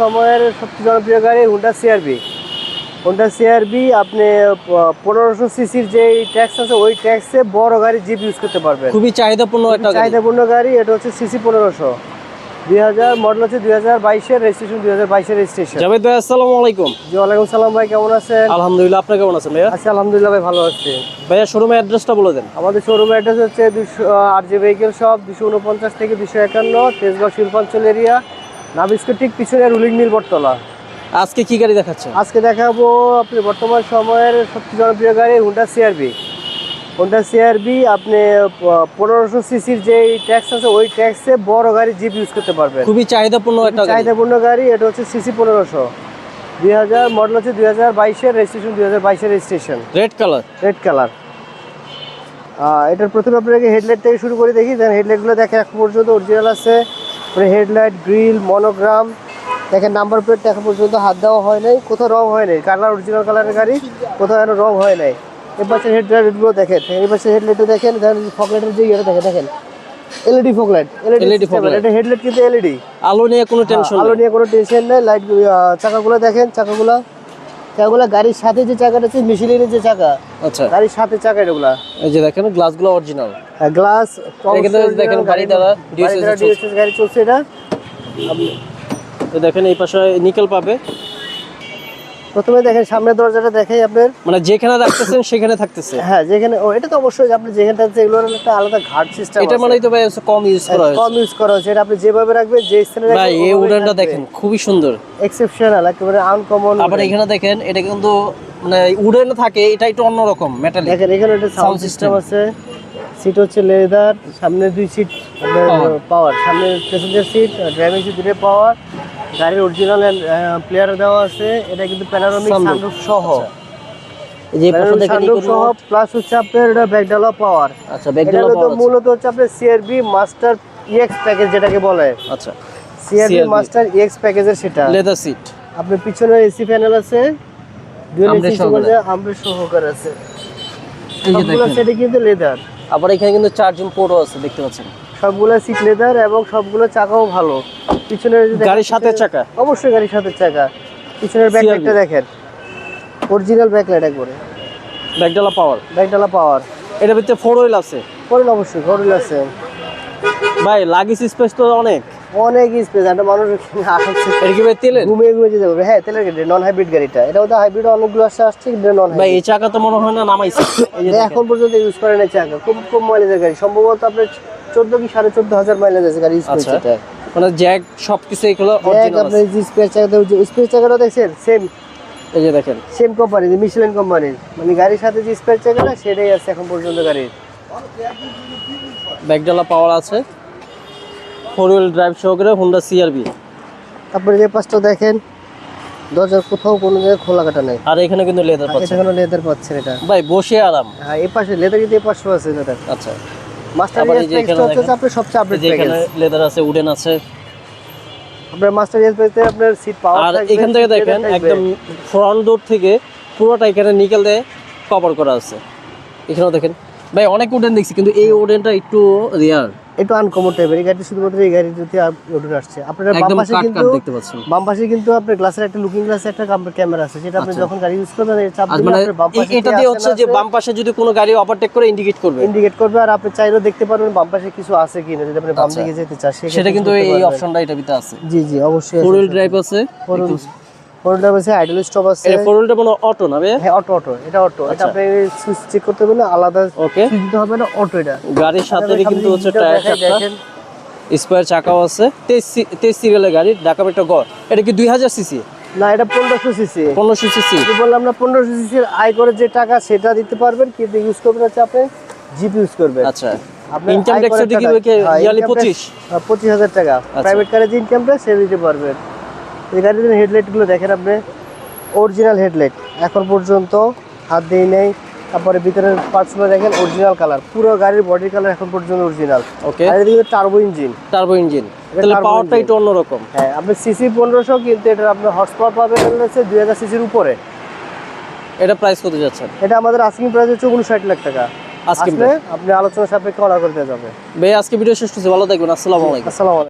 সময়ের সবচেয়ে জনপ্রিয় গাড়ি হুন্ডা সিআরবি হুন্ডা সিআরবি আপনি পনেরোশো সিসির যে ট্যাক্স আছে ওই ট্যাক্সে বড় গাড়ি জিপ ইউজ করতে পারবেন। খুবই চাহিদাপূর্ণ একটা চাহিদাপূর্ণ গাড়ি এটা হচ্ছে সিসি পনেরোশো। দুই হাজার মডেল হচ্ছে দুই হাজার বাইশের রেজিস্ট্রেশন দুই হাজার বাইশের রেজিস্ট্রেশন জাভেদ ভাই আসসালামু আলাইকুম। জি ওয়ালাইকুম সালাম ভাই কেমন আছেন? আলহামদুলিল্লাহ আপনি কেমন আছেন ভাইয়া? আছি আলহামদুলিল্লাহ ভাই ভালো আছি। ভাইয়া শোরুমের অ্যাড্রেসটা বলে দেন। আমাদের শোরুম অ্যাড্রেস হচ্ছে দুশো আর জি ভেহিকেল শপ দুশো উনপঞ্চাশ থেকে দুশো একান্ন তেজগাঁও শিল্পাঞ্চল এরিয়া নাবিস্কো ঠিক পিছনে রুলিং মিল বটতলা। আজকে কি গাড়ি দেখাচ্ছেন? আজকে দেখাবো আপনি বর্তমান সময়ের সবচেয়ে জনপ্রিয় গাড়ি হুন্ডা সিআরবি হুন্ডা সিআরবি আপনি পনেরোশো সিসির যে ট্যাক্স আছে ওই ট্যাক্সে বড় গাড়ি জিপ ইউজ করতে পারবেন। খুবই চাহিদাপূর্ণ একটা চাহিদাপূর্ণ গাড়ি এটা হচ্ছে সিসি পনেরোশো। দুই হাজার মডেল হচ্ছে দুই হাজার বাইশের রেজিস্ট্রেশন দুই হাজার বাইশের registration red colour red colour এটার প্রথমে আপনাকে হেডলাইট থেকে শুরু করে দেখি দেখেন হেডলাইটগুলো দেখেন এখন পর্যন্ত অরিজিনাল আছে। Headlight grill monogram. দেখেন নাম্বার প্লেট এখন পর্যন্ত হাত দেওয়া হয় নাই কোথাও রং হয় নাই। কালার অরিজিনাল কালারের গাড়ি কোথাও এখনও রং হয় নাই। এ পাশের হেডলাইটগুলো দেখেন এ পাশের হেডলাইটও দেখেন দেখেন ফকলাইটের যে ইয়েটা দেখেন দেখেন। LED foglight LED foglight. এটা হেডলাইট কিন্তু এলইডি আলো নিয়ে কোনো টেনশন আলো নিয়ে কোনো টেনশন নেই লাইট চাকাগুলো দেখেন চাকাগুলো চাকাগুলো গাড়ির সাথে যে চাকাটা আছে মিশিলের যে চাকা আচ্ছা। গাড়ির সাথে চাকা এগুলা। এই যে দেখেন গ্লাসগুলো অরিজিনাল গ্লাস দেখেন গাড়ি দ্বারা ডিএসএস গাড়ি চলছে এটা। দেখেন এই পাশে নিকেল পাবে। প্রথমে দেখেন সামনের দরজাটা দেখাই আপনার মানে যেখানে রাখতেছেন সেখানে থাকতেছে। হ্যাঁ যেখানে ও এটা তো অবশ্যই আপনি যেখানে থাকছে এগুলোর একটা আলাদা ঘাট সিস্টেম এটা মানে তো ভাই কম ইউজ করা হয়েছে। কম ইউজ করা হয়েছে। এটা আপনি যেভাবে রাখবেন যে স্থানে রাখবেন ভাই এই উডানটা দেখেন খুবই সুন্দর। এক্সেপশনাল একেবারে আনকমন আবার এখানে দেখেন এটা কিন্তু মানে উডেন থাকে এটা একটু অন্যরকম মেটালিক দেখেন এখানে একটা সাউন্ড সিস্টেম আছে। সিট হচ্ছে লেদার সামনে দুই সিট পাওয়ার সামনে প্যাসেঞ্জার সিট ড্রাইভিং সিট দুটো পাওয়ার গাড়ির অরিজিনাল প্লেয়ার দেওয়া আছে। এটা কিন্তু প্যানোরামিক। সানরুফ। সহ। যে পাশে দেখেন সহ প্লাস হচ্ছে আপনার এটা ব্যাকডালা পাওয়ার আচ্ছা ব্যাকডালা পাওয়ার মূলত হচ্ছে আপনার সিআরবি মাস্টার ইএক্স প্যাকেজ যেটাকে বলে। আচ্ছা। সিআরবি মাস্টার ইএক্স প্যাকেজের সেটা। লেদার সিট আপনার পিছনে এসি প্যানেল আছে। ডুয়েল এসি সহকারে। সহকার আছে। এই যে দেখেন। সেটা কিন্তু লেদার আবার এখানে কিন্তু চার্জিং পোর্টও আছে দেখতে পাচ্ছেন। সবগুলো সিট লেদার এবং সবগুলো চাকাও ভালো। পিছনের গাড়ির সাথে চাকা? অবশ্যই গাড়ির সাথে চাকা। পিছনের ব্যাকলাইটটা দেখেন। অরিজিনাল ব্যাকলাইট একবারে। ব্যাকডালা পাওয়ার ব্যাকডালা পাওয়ার এটার ভিতরে ফোর হুইল আছে? করেন অবশ্যই ফোর হুইল আছে। ভাই লাগেজ স্পেস তো অনেক। অনেক স্পেস একটা মানুষ আসছে। এটা কি ভাই তেলের? ঘুমিয়ে ঘুমিয়ে যেতে পারবে হ্যাঁ তেলের গাড়ি নন হাইব্রিড গাড়িটা। এটাও তো হাইব্রিড অনেকগুলো আসছে আসছে কিন্তু নন ভাই এই চাকা তো মনে হয় না নামাইছে। এটা এখন পর্যন্ত ইউজ করেন এই চাকা। খুব কম মাইলেজের গাড়ি। সম্ভবত আপনার চোদ্দ কি সাড়ে চোদ্দ হাজার মাইলেজ আছে গাড়ি ইউজ আচ্ছা। মানে জ্যাক সবকিছু এগুলো অরিজিনাল আপনি যে স্পেয়ার চাকাটা যে স্পেয়ার চাকাটা দেখছেন? সেম এই যে দেখেন। সেম কোম্পানি মিশেলিন কোম্পানির মানে গাড়ির সাথে যে চাকাটা সেটাই আছে এখন পর্যন্ত গাড়ির। ব্যাকডালা পাওয়ার আছে। ফোর হুইল ড্রাইভ সহকারে হোন্ডা সিআরবি তারপরে যে পাশটা দেখেন দরজার কোথাও কোনো জায়গায় খোলা কাটা নেই। আর এখানে কিন্তু লেদার এটা পাচ্ছেন। কোনো লেদার পাচ্ছেন এটা। ভাই বসে আরাম। হ্যাঁ এই পাশে লেদার কিন্তু এই আছে লেদার আচ্ছা। মাস্টার হচ্ছে। সবচেয়ে আপডেট লেদার আছে উডেন আছে। আপনার মাস্টার আপনার সিট পাওয়ার আর এখান থেকে দেখেন একদম ফ্রন্ট ডোর থেকে পুরোটা এখানে নিকেল দিয়ে কভার করা আছে। এখানেও দেখেন। ভাই অনেক উডেন দেখছি কিন্তু এই উডেনটা একটু রিয়ার একটু আনকমন টাইপের এই গাড়িটি শুধুমাত্র এই গাড়িটিতে ওঠে আসছে। আপনার বাম পাশে কিন্তু বাম পাশে কিন্তু আপনার গ্লাসের একটা লুকিং গ্লাসে একটা ক্যামেরা আছে। যেটা আপনি যখন গাড়ি ইউজ করবেন চাপ দিলে মানে আপনার বাম পাশে এটা দিয়ে হচ্ছে যে বাম পাশে যদি কোনো গাড়ি ওভারটেক করে ইন্ডিকেট করবে? ইন্ডিকেট করবে আর আপনি চাইলেও দেখতে পারবেন বাম পাশে কিছু আছে কিনা। যদি আপনি বাম আচ্ছা। দিকে যেতে চান সেটা কিন্তু এই অপশনটা এটা ভিতরে আছে। জি জি অবশ্যই ফোর হুইল ড্রাইভ আছে। ফোরটা আছে আইডল স্টপ আছে। কোনো অটো না হ্যাঁ অটো অটো এটা অটো এটা আচ্ছা। আপনি সুইচ চেক করতে আলাদা ওকে দিতে হবে না অটো এটা। গাড়ির সাথে কিন্তু হচ্ছে টায়ার দেখেন। চাকাও আছে। তেইশ সি- তেইশ সিরিয়ালের গাড়ি ঢাকা মেট্রো গড়। এটা কি দুই হাজার সিসি না এটা পনেরোশো সিসি পনেরোশো সিসি বললাম না পনেরোশো সিসির আয় করে যে টাকা সেটা দিতে পারবেন কিন্তু ইউজ করবেন হচ্ছে আপনি জিপ ইউজ করবেন। আচ্ছা। ইনকাম ট্যাক্স ইয়ারলি পঁচিশ? পঁচিশ হাজার টাকা। প্রাইভেট কারের যে ইনকাম ট্যাক্স সে দিতে পারবেন। এই গাড়ির হেডলাইটগুলো দেখেন আপনি অরিজিনাল হেডলাইট এখন পর্যন্ত হাত দিয়ে নেই তারপরে ভিতরের পার্টসগুলো দেখেন অরিজিনাল কালার পুরো গাড়ির বডি কালার এখন পর্যন্ত অরিজিনাল ওকে আর এদিকে টার্বো ইঞ্জিন টার্বো ইঞ্জিন তাহলে পাওয়ারটা। একটু অন্যরকম। হ্যাঁ আপনি সিসি পনেরোশো কিন্তু এটা আপনার হর্স পাওয়ার পাবেন হচ্ছে দুই হাজার সিসির উপরে। এটা প্রাইস কত যাচ্ছেন এটা আমাদের আস্কিং প্রাইস হচ্ছে উনষাট লাখ টাকা। আসলে আপনি আলোচনা সাপেক্ষে অর্ডার করতে যাবে ভাই আজকে ভিডিও শেষ করছি। ভালো থাকবেন। আসসালামু আলাইকুম। আসসালামু আলাইকুম।